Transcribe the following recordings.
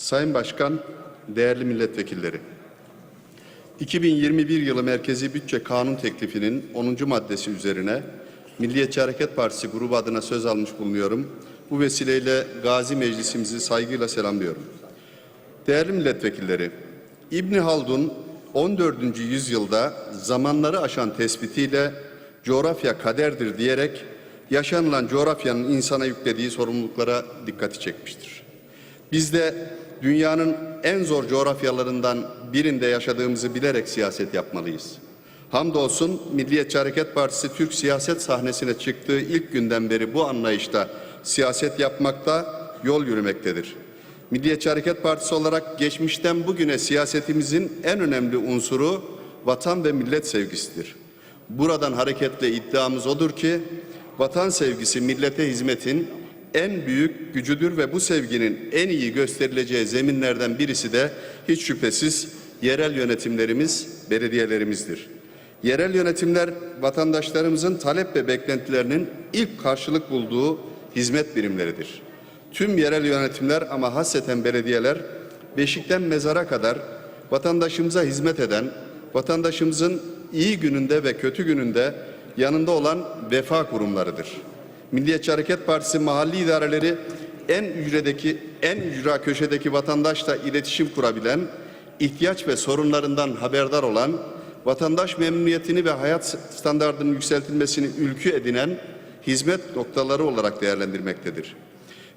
Sayın Başkan, değerli milletvekilleri. 2021 yılı Merkezi Bütçe Kanun teklifinin 10. maddesi üzerine Milliyetçi Hareket Partisi grubu adına söz almış bulunuyorum. Bu vesileyle Gazi Meclisimizi saygıyla selamlıyorum. Değerli milletvekilleri, İbni Haldun 14. yüzyılda zamanları aşan tespitiyle coğrafya kaderdir diyerek yaşanılan coğrafyanın insana yüklediği sorumluluklara dikkati çekmiştir. Biz de dünyanın en zor coğrafyalarından birinde yaşadığımızı bilerek siyaset yapmalıyız. Hamdolsun Milliyetçi Hareket Partisi Türk siyaset sahnesine çıktığı ilk günden beri bu anlayışta siyaset yapmakta, yol yürümektedir. Milliyetçi Hareket Partisi olarak geçmişten bugüne siyasetimizin en önemli unsuru vatan ve millet sevgisidir. Buradan hareketle iddiamız odur ki vatan sevgisi millete hizmetin en büyük gücüdür ve bu sevginin en iyi gösterileceği zeminlerden birisi de hiç şüphesiz yerel yönetimlerimiz, belediyelerimizdir. Yerel yönetimler vatandaşlarımızın talep ve beklentilerinin ilk karşılık bulduğu hizmet birimleridir. Tüm yerel yönetimler ama hasreten belediyeler beşikten mezara kadar vatandaşımıza hizmet eden, vatandaşımızın iyi gününde ve kötü gününde yanında olan vefa kurumlarıdır. Milliyetçi Hareket Partisi mahalli idareleri en ücredeki, en ücra köşedeki vatandaşla iletişim kurabilen, ihtiyaç ve sorunlarından haberdar olan, vatandaş memnuniyetini ve hayat standartının yükseltilmesini ülkü edinen hizmet noktaları olarak değerlendirmektedir.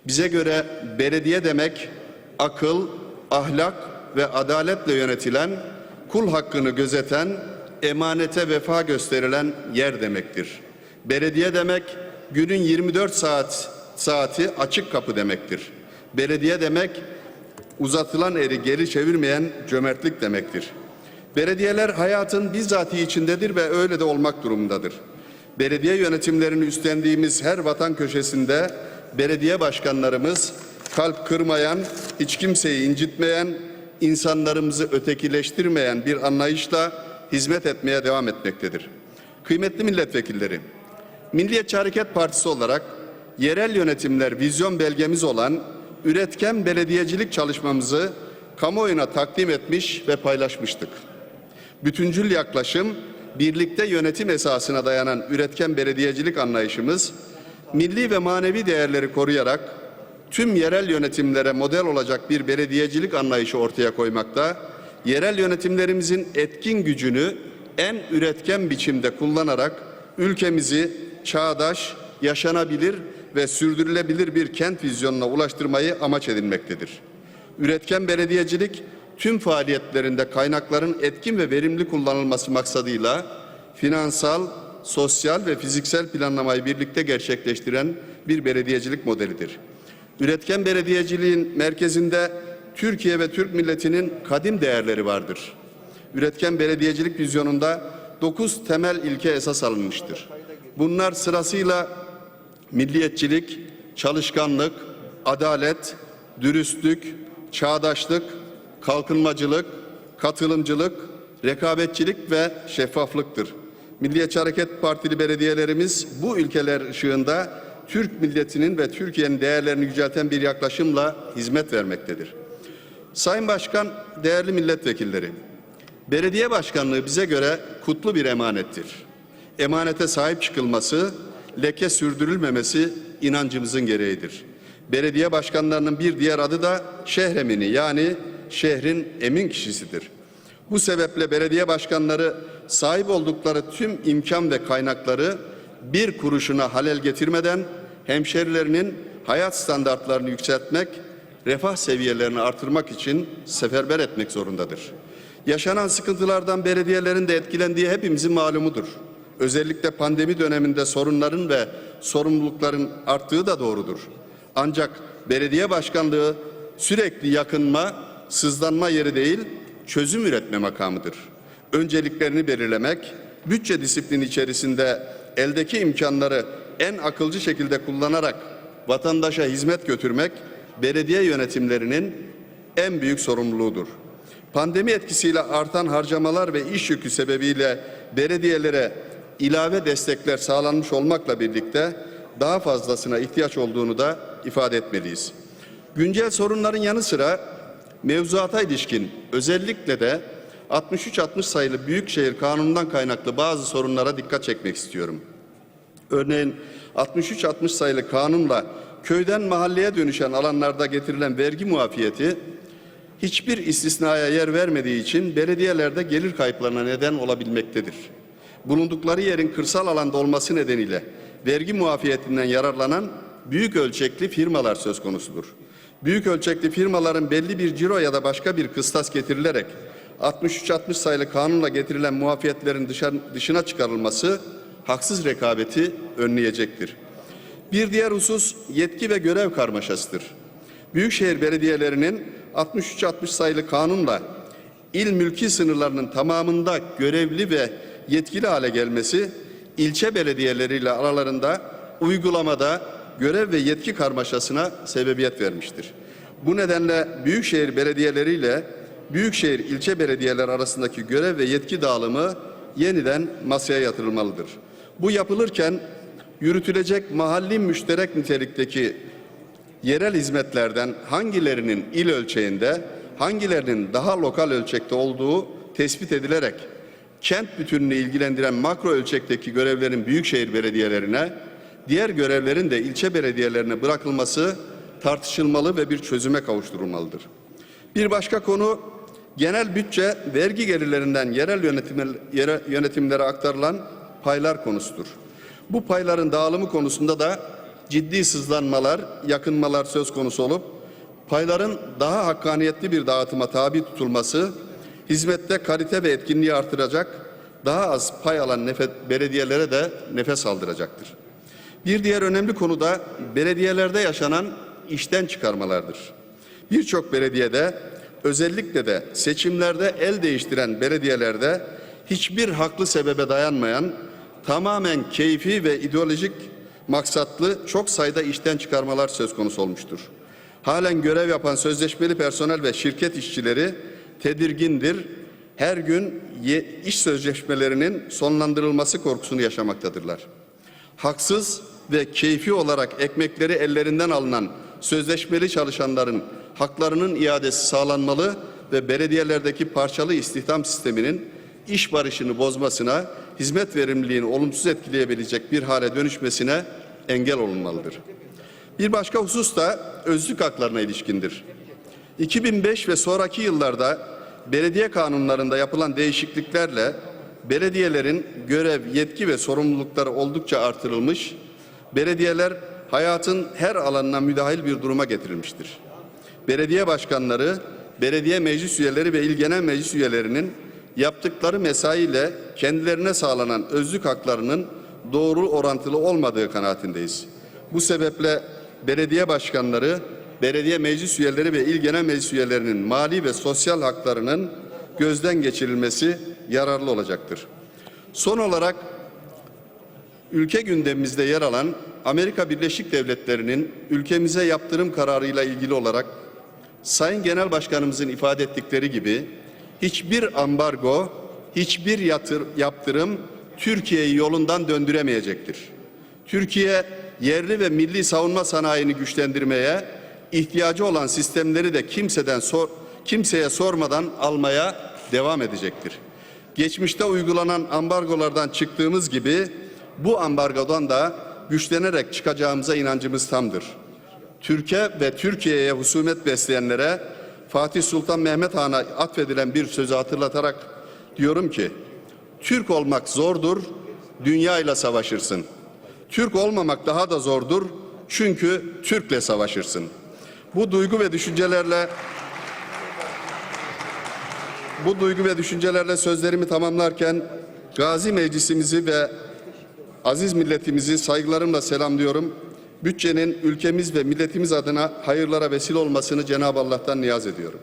Bize göre belediye demek akıl, ahlak ve adaletle yönetilen, kul hakkını gözeten, emanete vefa gösterilen yer demektir. Belediye demek günün 24 saat saati açık kapı demektir. Belediye demek uzatılan eri geri çevirmeyen cömertlik demektir. Belediyeler hayatın bizzati içindedir ve öyle de olmak durumundadır. Belediye yönetimlerini üstlendiğimiz her vatan köşesinde belediye başkanlarımız kalp kırmayan, hiç kimseyi incitmeyen, insanlarımızı ötekileştirmeyen bir anlayışla hizmet etmeye devam etmektedir. Kıymetli milletvekilleri, Milliyetçi Hareket Partisi olarak yerel yönetimler vizyon belgemiz olan üretken belediyecilik çalışmamızı kamuoyuna takdim etmiş ve paylaşmıştık. Bütüncül yaklaşım, birlikte yönetim esasına dayanan üretken belediyecilik anlayışımız, milli ve manevi değerleri koruyarak tüm yerel yönetimlere model olacak bir belediyecilik anlayışı ortaya koymakta, yerel yönetimlerimizin etkin gücünü en üretken biçimde kullanarak ülkemizi çağdaş, yaşanabilir ve sürdürülebilir bir kent vizyonuna ulaştırmayı amaç edinmektedir. Üretken belediyecilik tüm faaliyetlerinde kaynakların etkin ve verimli kullanılması maksadıyla finansal, sosyal ve fiziksel planlamayı birlikte gerçekleştiren bir belediyecilik modelidir. Üretken belediyeciliğin merkezinde Türkiye ve Türk milletinin kadim değerleri vardır. Üretken belediyecilik vizyonunda dokuz temel ilke esas alınmıştır. Bunlar sırasıyla milliyetçilik, çalışkanlık, adalet, dürüstlük, çağdaşlık, kalkınmacılık, katılımcılık, rekabetçilik ve şeffaflıktır. Milliyetçi Hareket Partili belediyelerimiz bu ülkeler ışığında Türk milletinin ve Türkiye'nin değerlerini yücelten bir yaklaşımla hizmet vermektedir. Sayın Başkan, değerli milletvekilleri, belediye başkanlığı bize göre kutlu bir emanettir. Emanete sahip çıkılması, leke sürdürülmemesi inancımızın gereğidir. Belediye başkanlarının bir diğer adı da şehremini yani şehrin emin kişisidir. Bu sebeple belediye başkanları sahip oldukları tüm imkan ve kaynakları bir kuruşuna halel getirmeden hemşerilerinin hayat standartlarını yükseltmek, refah seviyelerini artırmak için seferber etmek zorundadır. Yaşanan sıkıntılardan belediyelerin de etkilendiği hepimizin malumudur. Özellikle pandemi döneminde sorunların ve sorumlulukların arttığı da doğrudur. Ancak belediye başkanlığı sürekli yakınma, sızlanma yeri değil, çözüm üretme makamıdır. Önceliklerini belirlemek, bütçe disiplini içerisinde eldeki imkanları en akılcı şekilde kullanarak vatandaşa hizmet götürmek belediye yönetimlerinin en büyük sorumluluğudur. Pandemi etkisiyle artan harcamalar ve iş yükü sebebiyle belediyelere ilave destekler sağlanmış olmakla birlikte daha fazlasına ihtiyaç olduğunu da ifade etmeliyiz. Güncel sorunların yanı sıra Mevzuata ilişkin özellikle de 63-60 sayılı Büyükşehir Kanunu'ndan kaynaklı bazı sorunlara dikkat çekmek istiyorum. Örneğin 63-60 sayılı kanunla köyden mahalleye dönüşen alanlarda getirilen vergi muafiyeti hiçbir istisnaya yer vermediği için belediyelerde gelir kayıplarına neden olabilmektedir. Bulundukları yerin kırsal alanda olması nedeniyle vergi muafiyetinden yararlanan büyük ölçekli firmalar söz konusudur. Büyük ölçekli firmaların belli bir ciro ya da başka bir kıstas getirilerek 63-60 sayılı kanunla getirilen muafiyetlerin dışına çıkarılması haksız rekabeti önleyecektir. Bir diğer husus yetki ve görev karmaşasıdır. Büyükşehir belediyelerinin 63-60 sayılı kanunla il mülki sınırlarının tamamında görevli ve yetkili hale gelmesi ilçe belediyeleriyle aralarında uygulamada görev ve yetki karmaşasına sebebiyet vermiştir. Bu nedenle büyükşehir belediyeleriyle büyükşehir ilçe belediyeler arasındaki görev ve yetki dağılımı yeniden masaya yatırılmalıdır. Bu yapılırken yürütülecek mahalli müşterek nitelikteki yerel hizmetlerden hangilerinin il ölçeğinde, hangilerinin daha lokal ölçekte olduğu tespit edilerek kent bütününü ilgilendiren makro ölçekteki görevlerin büyükşehir belediyelerine, diğer görevlerin de ilçe belediyelerine bırakılması tartışılmalı ve bir çözüme kavuşturulmalıdır. Bir başka konu genel bütçe vergi gelirlerinden yerel yönetim, yere- yönetimlere aktarılan paylar konusudur. Bu payların dağılımı konusunda da ciddi sızlanmalar, yakınmalar söz konusu olup payların daha hakkaniyetli bir dağıtıma tabi tutulması hizmette kalite ve etkinliği artıracak, daha az pay alan nefe- belediyelere de nefes aldıracaktır. Bir diğer önemli konu da belediyelerde yaşanan işten çıkarmalardır. Birçok belediyede özellikle de seçimlerde el değiştiren belediyelerde hiçbir haklı sebebe dayanmayan tamamen keyfi ve ideolojik maksatlı çok sayıda işten çıkarmalar söz konusu olmuştur. Halen görev yapan sözleşmeli personel ve şirket işçileri tedirgindir. Her gün iş sözleşmelerinin sonlandırılması korkusunu yaşamaktadırlar haksız ve keyfi olarak ekmekleri ellerinden alınan sözleşmeli çalışanların haklarının iadesi sağlanmalı ve belediyelerdeki parçalı istihdam sisteminin iş barışını bozmasına, hizmet verimliliğini olumsuz etkileyebilecek bir hale dönüşmesine engel olunmalıdır. Bir başka husus da özlük haklarına ilişkindir. 2005 ve sonraki yıllarda belediye kanunlarında yapılan değişikliklerle belediyelerin görev, yetki ve sorumlulukları oldukça artırılmış, belediyeler hayatın her alanına müdahil bir duruma getirilmiştir. Belediye başkanları, belediye meclis üyeleri ve il genel meclis üyelerinin yaptıkları mesaiyle kendilerine sağlanan özlük haklarının doğru orantılı olmadığı kanaatindeyiz. Bu sebeple belediye başkanları, belediye meclis üyeleri ve il genel meclis üyelerinin mali ve sosyal haklarının gözden geçirilmesi yararlı olacaktır. Son olarak ülke gündemimizde yer alan Amerika Birleşik Devletleri'nin ülkemize yaptırım kararıyla ilgili olarak Sayın Genel Başkanımızın ifade ettikleri gibi hiçbir ambargo, hiçbir yatır, yaptırım Türkiye'yi yolundan döndüremeyecektir. Türkiye yerli ve milli savunma sanayini güçlendirmeye, ihtiyacı olan sistemleri de kimseden sor, kimseye sormadan almaya devam edecektir. Geçmişte uygulanan ambargolardan çıktığımız gibi bu ambargodan da güçlenerek çıkacağımıza inancımız tamdır. Türkiye ve Türkiye'ye husumet besleyenlere Fatih Sultan Mehmet Han'a atfedilen bir sözü hatırlatarak diyorum ki Türk olmak zordur, dünya ile savaşırsın. Türk olmamak daha da zordur çünkü Türk'le savaşırsın. Bu duygu ve düşüncelerle bu duygu ve düşüncelerle sözlerimi tamamlarken Gazi Meclisimizi ve aziz milletimizi saygılarımla selamlıyorum. Bütçenin ülkemiz ve milletimiz adına hayırlara vesile olmasını Cenab-ı Allah'tan niyaz ediyorum.